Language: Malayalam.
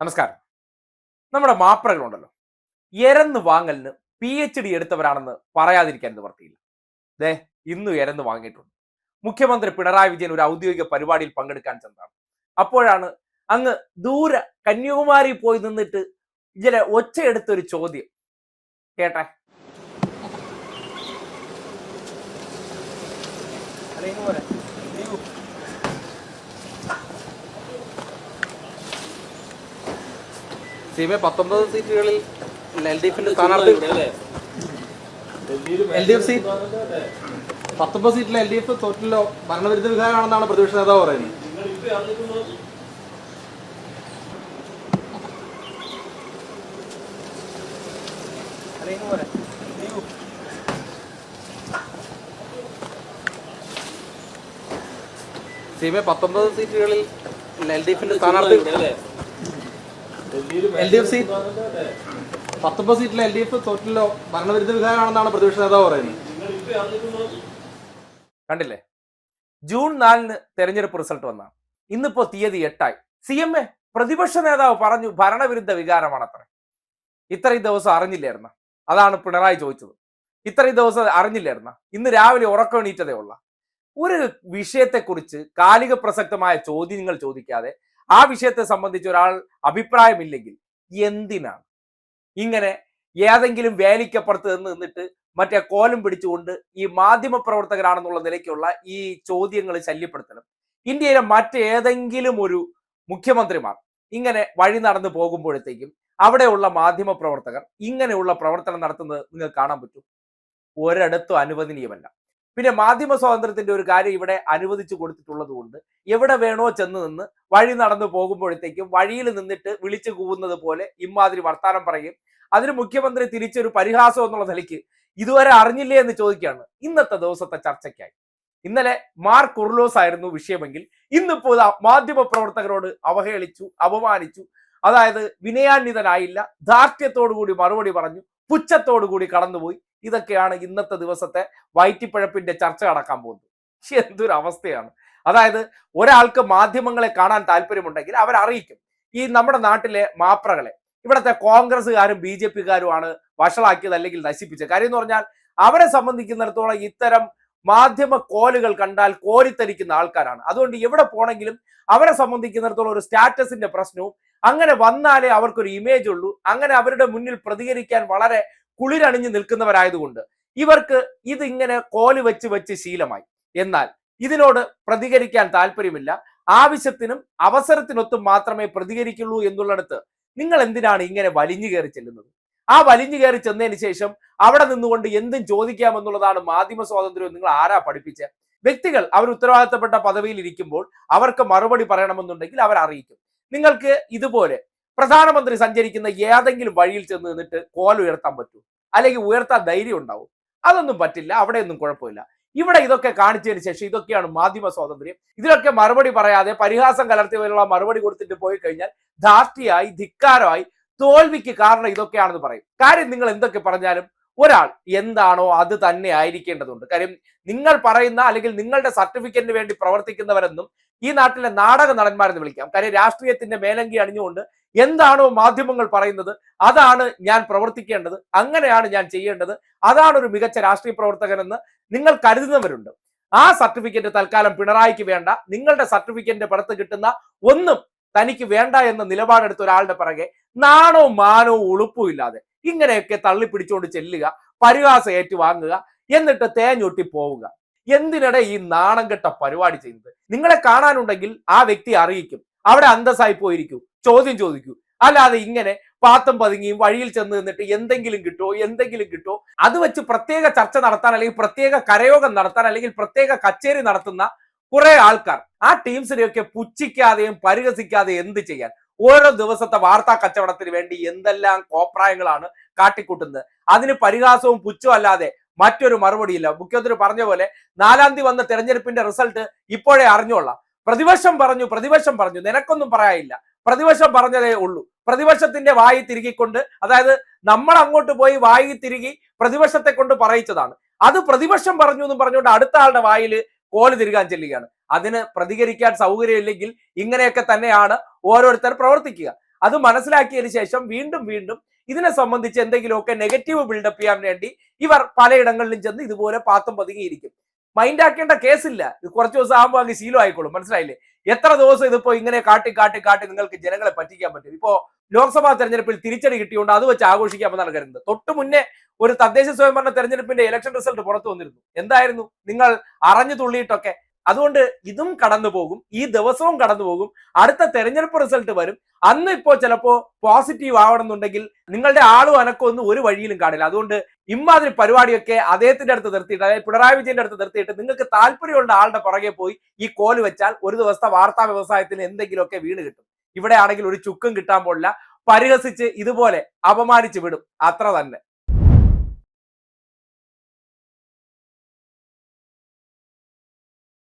നമസ്കാരം. നമ്മുടെ മാപ്രകളുണ്ടല്ലോ. എരന്ന് വാങ്ങലിന് പി എച്ച് ഡി എടുത്തവരാണെന്ന് പറയാതിരിക്കാൻ നിവർത്തിയില്ല ദേ ഇന്നും എരന്ന് വാങ്ങിയിട്ടുണ്ട്. മുഖ്യമന്ത്രി പിണറായി വിജയൻ ഒരു ഔദ്യോഗിക പരിപാടിയിൽ പങ്കെടുക്കാൻ ചെന്നതാണ്. അപ്പോഴാണ് അങ്ങ് ദൂരെ കന്യാകുമാരി പോയി നിന്നിട്ട് ഇതിലെ ഒച്ചയെടുത്തൊരു ചോദ്യം. കേട്ടെ? അല്ലെങ്കിൽ. സീമെ പത്തൊമ്പത് സീറ്റുകളിൽ എൽ ഡി എഫിന്റെ സ്ഥാനാർത്ഥി എൽ ഡി എഫ് സീറ്റ്. പത്തൊമ്പത് സീറ്റിൽ എൽ ഡി എഫ് തോറ്റിലോ ഭരണവിരുദ്ധ വികാരമാണെന്നാണ് പ്രതിപക്ഷ നേതാവ് പറയുന്നത്. സീമെ പത്തൊമ്പത് സീറ്റുകളിൽ എൽ ഡി എഫിന്റെ സ്ഥാനാർത്ഥി എൽ ഡി എഫ് സീറ്റ്. പത്തൊമ്പത് സീറ്റിലെ എൽ ഡി എഫ് തോറ്റിലോ ഭരണവിരുദ്ധ വികാരമാണെന്നാണ് പ്രതിപക്ഷ നേതാവ് പറയുന്നത്. കണ്ടില്ലേ? ജൂൺ നാലിന് തെരഞ്ഞെടുപ്പ് റിസൾട്ട് വന്നാണ് ഇന്നിപ്പോ തീയതി എട്ടായി. സി എം എ പ്രതിപക്ഷ നേതാവ് പറഞ്ഞു ഭരണവിരുദ്ധ വികാരമാണത്രേ. ഇത്രയും ദിവസം അറിഞ്ഞില്ലായിരുന്ന. അതാണ് പിണറായി ചോദിച്ചത്. ഇത്രയും ദിവസം അറിഞ്ഞില്ലായിരുന്ന. ഇന്ന് രാവിലെ ഉറക്കമെണീറ്റതേ ഉള്ള. ഒരു വിഷയത്തെക്കുറിച്ച് കാലിക പ്രസക്തമായ ചോദ്യങ്ങൾ ചോദിക്കാതെ ആ വിഷയത്തെ സംബന്ധിച്ച് ഒരാൾ അഭിപ്രായമില്ലെങ്കിൽ എന്തിനാണ്? ഇങ്ങനെ ഏതെങ്കിലും വേലിക്കപ്പുറത്ത് നിന്ന് നിന്നിട്ട് മറ്റേ കോലം പിടിച്ചുകൊണ്ട് ഈ മാധ്യമ പ്രവർത്തകരാണെന്നുള്ള നിലയ്ക്കുള്ള ഈ ചോദ്യങ്ങൾ ശല്യപ്പെടുത്തണം ഇന്ത്യയിലെ മറ്റേതെങ്കിലും ഒരു മുഖ്യമന്ത്രിമാർ ഇങ്ങനെ വഴി നടന്നു പോകുമ്പോഴത്തേക്കും അവിടെയുള്ള മാധ്യമ പ്രവർത്തകർ ഇങ്ങനെയുള്ള പ്രവർത്തനം നടത്തുന്നത് നിങ്ങൾക്ക് കാണാൻ പറ്റും? ഒരിടത്തും അനുവദനീയമല്ല. പിന്നെ മാധ്യമ സ്വാതന്ത്ര്യത്തിന്റെ ഒരു കാര്യം ഇവിടെ അനുവദിച്ചു കൊടുത്തിട്ടുള്ളത് കൊണ്ട് എവിടെ വേണോ ചെന്ന് നിന്ന് വഴി നടന്നു പോകുമ്പോഴത്തേക്കും വഴിയിൽ നിന്നിട്ട് വിളിച്ചു കൂവുന്നത് പോലെ ഇമാതിരി വർത്താനം പറയും. അതിന് മുഖ്യമന്ത്രി തിരിച്ചൊരു പരിഹാസം എന്നുള്ള നിലയ്ക്ക് ഇതുവരെ അറിഞ്ഞില്ലേ എന്ന് ചോദിക്കുകയാണ്. ഇന്നത്തെ ദിവസത്തെ ചർച്ചയ്ക്കായി. ഇന്നലെ മാർ കുർലോസ് ആയിരുന്നു വിഷയമെങ്കിൽ ഇന്നിപ്പോൾ മാധ്യമ പ്രവർത്തകരോട് അവഹേളിച്ചു അപമാനിച്ചു. അതായത് വിനയാന്വിതനായില്ല ധാർഢ്യത്തോടു കൂടി മറുപടി പറഞ്ഞു പുച്ഛത്തോടു കൂടി കടന്നുപോയി. ഇതൊക്കെയാണ് ഇന്നത്തെ ദിവസത്തെ വയറ്റിപ്പഴപ്പിന്റെ ചർച്ച കടക്കാൻ പോകുന്നത്. ശ്ശെ, എന്തൊരു അവസ്ഥയാണ് അതായത് ഒരാൾക്ക് മാധ്യമങ്ങളെ കാണാൻ താല്പര്യമുണ്ടെങ്കിൽ അവരറിയിക്കും. ഈ നമ്മുടെ നാട്ടിലെ മാപ്രകളെ ഇവിടുത്തെ കോൺഗ്രസ്സുകാരും ബി ജെ പിക്കാരുമാണ് വഷളാക്കിയത് അല്ലെങ്കിൽ നശിപ്പിച്ചത്. കാര്യം എന്ന് പറഞ്ഞാൽ അവരെ സംബന്ധിക്കുന്നിടത്തോളം ഇത്തരം മാധ്യമ കോലുകൾ കണ്ടാൽ കോരിത്തരിക്കുന്ന ആൾക്കാരാണ്. അതുകൊണ്ട് എവിടെ പോണെങ്കിലും അവരെ സംബന്ധിക്കുന്നിടത്തോളം ഒരു സ്റ്റാറ്റസിന്റെ പ്രശ്നവും അങ്ങനെ വന്നാലേ അവർക്കൊരു ഇമേജ് ഉള്ളൂ. അങ്ങനെ അവരുടെ മുന്നിൽ പ്രതികരിക്കാൻ വളരെ കുളിരണിഞ്ഞു നിൽക്കുന്നവരായതുകൊണ്ട് ഇവർക്ക് ഇത് ഇങ്ങനെ കോൽ വെച്ച് വെച്ച് ശീലമായി. എന്നാൽ ഇതിനോട് പ്രതികരിക്കാൻ താല്പര്യമില്ല. ആവശ്യത്തിനും അവസരത്തിനൊത്തും മാത്രമേ പ്രതികരിക്കുള്ളൂ എന്നുള്ളിടത്ത് നിങ്ങൾ എന്തിനാണ് ഇങ്ങനെ വലിഞ്ഞു കയറി ചെല്ലുന്നത്? ആ വലിഞ്ഞു കയറി ചെന്നതിന് ശേഷം അവിടെ നിന്നുകൊണ്ട് എന്തും ചോദിക്കാമെന്നുള്ളതാണ് മാധ്യമ സ്വാതന്ത്ര്യം നിങ്ങൾ ആരാ പഠിപ്പിച്ച? വ്യക്തികൾ അവർ ഉത്തരവാദിത്തപ്പെട്ട പദവിയിൽ ഇരിക്കുമ്പോൾ അവർക്ക് മറുപടി പറയണമെന്നുണ്ടെങ്കിൽ അവർ അറിയിക്കും. നിങ്ങൾക്ക് ഇതുപോലെ പ്രധാനമന്ത്രി സഞ്ചരിക്കുന്ന ഏതെങ്കിലും വഴിയിൽ ചെന്ന് നിന്നിട്ട് കോലുയർത്താൻ പറ്റൂ? അല്ലെങ്കിൽ ഉയർത്താൻ ധൈര്യം ഉണ്ടാവും. അതൊന്നും പറ്റില്ല അവിടെയൊന്നും കുഴപ്പമില്ല. ഇവിടെ ഇതൊക്കെ കാണിച്ചതിന് ശേഷം ഇതൊക്കെയാണ് മാധ്യമ സ്വാതന്ത്ര്യം. ഇതിലൊക്കെ മറുപടി പറയാതെ പരിഹാസം കലർത്തിയവരുള്ള മറുപടി കൊടുത്തിട്ട് പോയി കഴിഞ്ഞാൽ ധാർഷ്ടിയായി ധിക്കാരമായി തോൽവിക്ക് കാരണം ഇതൊക്കെയാണെന്ന് പറയും. കാര്യം നിങ്ങൾ എന്തൊക്കെ പറഞ്ഞാലും ഒരാൾ എന്താണോ അത് തന്നെ ആയിരിക്കേണ്ടതുണ്ട്. കാര്യം നിങ്ങൾ പറയുന്ന അല്ലെങ്കിൽ നിങ്ങളുടെ സർട്ടിഫിക്കറ്റിന് വേണ്ടി പ്രവർത്തിക്കുന്നവരെന്നും ഈ നാട്ടിലെ നാടക നടന്മാരെന്ന് വിളിക്കാം. കാര്യം രാഷ്ട്രീയത്തിന്റെ മേലങ്കി അണിഞ്ഞുകൊണ്ട് എന്താണോ മാധ്യമങ്ങൾ പറയുന്നത് അതാണ് ഞാൻ പ്രവർത്തിക്കേണ്ടത് അങ്ങനെയാണ് ഞാൻ ചെയ്യേണ്ടത് അതാണ് ഒരു മികച്ച രാഷ്ട്രീയ പ്രവർത്തകനെന്ന് നിങ്ങൾ കരുതുന്നവരുണ്ട്. ആ സർട്ടിഫിക്കറ്റ് തൽക്കാലം പിണറായിക്ക് വേണ്ട നിങ്ങളുടെ സർട്ടിഫിക്കറ്റിന്റെ പുറത്ത് കിട്ടുന്ന ഒന്നും തനിക്ക് വേണ്ട എന്ന നിലപാടെടുത്ത ഒരാളുടെ പിറകെ നാണോ മാനോ ഉളുപ്പും ഇല്ലാതെ ഇങ്ങനെയൊക്കെ തള്ളിപ്പിടിച്ചുകൊണ്ട് ചെല്ലുക പരിഹാസം ഏറ്റുവാങ്ങുക എന്നിട്ട് തേഞ്ഞൊട്ടി പോവുക. എന്തിനിടെ ഈ നാണം കെട്ട പരിപാടി ചെയ്യുന്നത്? നിങ്ങളെ കാണാനുണ്ടെങ്കിൽ ആ വ്യക്തി അറിയിക്കും അവിടെ അന്തസ്സായി പോയിരിക്കൂ. ചോദ്യം ചോദിക്കൂ. അല്ലാതെ ഇങ്ങനെ പാത്തം പതുങ്ങിയും വഴിയിൽ ചെന്ന് നിന്നിട്ട് എന്തെങ്കിലും കിട്ടുമോ എന്തെങ്കിലും കിട്ടുമോ അത് വെച്ച് പ്രത്യേക ചർച്ച നടത്താൻ അല്ലെങ്കിൽ പ്രത്യേക കരയോഗം നടത്താൻ അല്ലെങ്കിൽ പ്രത്യേക കച്ചേരി നടത്തുന്ന കുറെ ആൾക്കാർ ആ ടീംസിനെയൊക്കെ പുച്ഛിക്കാതെയും പരിഹസിക്കാതെയും എന്ത് ചെയ്യാൻ? ഓരോ ദിവസത്തെ വാർത്താ കച്ചവടത്തിന് വേണ്ടി എന്തെല്ലാം കോപ്രായങ്ങളാണ് കാട്ടിക്കൂട്ടുന്നത്? അതിന് പരിഹാസവും പുച്ഛവും അല്ലാതെ മറ്റൊരു മറുപടിയില്ല മുഖ്യമന്ത്രി പറഞ്ഞ പോലെ നാലാം തീയതി വന്ന തെരഞ്ഞെടുപ്പിന്റെ റിസൾട്ട് ഇപ്പോഴേ അറിഞ്ഞോളാം പ്രതിപക്ഷം പറഞ്ഞു പ്രതിപക്ഷം പറഞ്ഞു നിനക്കൊന്നും പറയാനില്ല. പ്രതിപക്ഷം പറഞ്ഞതേ ഉള്ളൂ. പ്രതിപക്ഷത്തിന്റെ വായി തിരുകിക്കൊണ്ട് അതായത് നമ്മൾ അങ്ങോട്ട് പോയി വായി തിരികി പ്രതിപക്ഷത്തെ കൊണ്ട് പറയിച്ചതാണ്. അത് പ്രതിപക്ഷം പറഞ്ഞു എന്ന് പറഞ്ഞുകൊണ്ട് അടുത്ത ആളുടെ വായിൽ കോൽ തിരുകാൻ ചെല്ലുകയാണ്. അതിന് പ്രതികരിക്കാൻ സൗകര്യമില്ലെങ്കിൽ ഇങ്ങനെയൊക്കെ തന്നെയാണ് ഓരോരുത്തർ പ്രവർത്തിക്കുക. അത് മനസ്സിലാക്കിയതിന് ശേഷം വീണ്ടും വീണ്ടും ഇതിനെ സംബന്ധിച്ച് എന്തെങ്കിലുമൊക്കെ നെഗറ്റീവ് ബിൽഡപ്പ് ചെയ്യാൻ വേണ്ടി ഇവർ പലയിടങ്ങളിലും ചെന്ന് ഇതുപോലെ പാത്തും പതുങ്ങിയിരിക്കും. മൈൻഡ് ആക്കേണ്ട കേസില്ല ഇത് കുറച്ച് ദിവസം ആകുമ്പോൾ അങ്ങ് ശീലം ആയിക്കോളും മനസ്സിലായില്ലേ? എത്ര ദിവസം ഇതിപ്പോ ഇങ്ങനെ കാട്ടി കാട്ടി കാട്ടി നിങ്ങൾക്ക് ജനങ്ങളെ പറ്റിക്കാൻ പറ്റും. ഇപ്പോ ലോക്സഭാ തെരഞ്ഞെടുപ്പിൽ തിരിച്ചടി കിട്ടിയോണ്ട് അത് വെച്ച് ആഘോഷിക്കാമെന്നാണ് കരുതുന്നത്. തൊട്ട് മുന്നേ ഒരു തദ്ദേശ സ്വയംഭരണ തെരഞ്ഞെടുപ്പിന്റെ ഇലക്ഷൻ റിസൾട്ട് പുറത്തു വന്നിരുന്നു. എന്തായിരുന്നു? നിങ്ങൾ അറിഞ്ഞു തുള്ളിയിട്ടൊക്കെ അതുകൊണ്ട് ഇതും കടന്നു പോകും ഈ ദിവസവും കടന്നു പോകും. അടുത്ത തെരഞ്ഞെടുപ്പ് റിസൾട്ട് വരും. അന്ന് ഇപ്പോ ചിലപ്പോ പോസിറ്റീവ് ആവണമെന്നുണ്ടെങ്കിൽ നിങ്ങളുടെ ആളും അനക്കും ഒന്നും ഒരു വഴിയിലും കാണില്ല. അതുകൊണ്ട് ഇമാതിരി പരിപാടിയൊക്കെ അദ്ദേഹത്തിന്റെ അടുത്ത് നിർത്തിയിട്ട് അതായത് പിണറായി വിജയന്റെ അടുത്ത് നിർത്തിയിട്ട് നിങ്ങൾക്ക് താല്പര്യമുള്ള ആളുടെ പുറകെ പോയി ഈ കോൽ വെച്ചാൽ ഒരു ദിവസത്തെ വാർത്താ വ്യവസായത്തിന് എന്തെങ്കിലുമൊക്കെ വീണ് കിട്ടും. ഇവിടെ ആണെങ്കിൽ ഒരു ചുക്കും കിട്ടാൻ പോലില്ല പരിഹസിച്ച് ഇതുപോലെ അപമാനിച്ച് വിടും. അത്ര തന്നെ.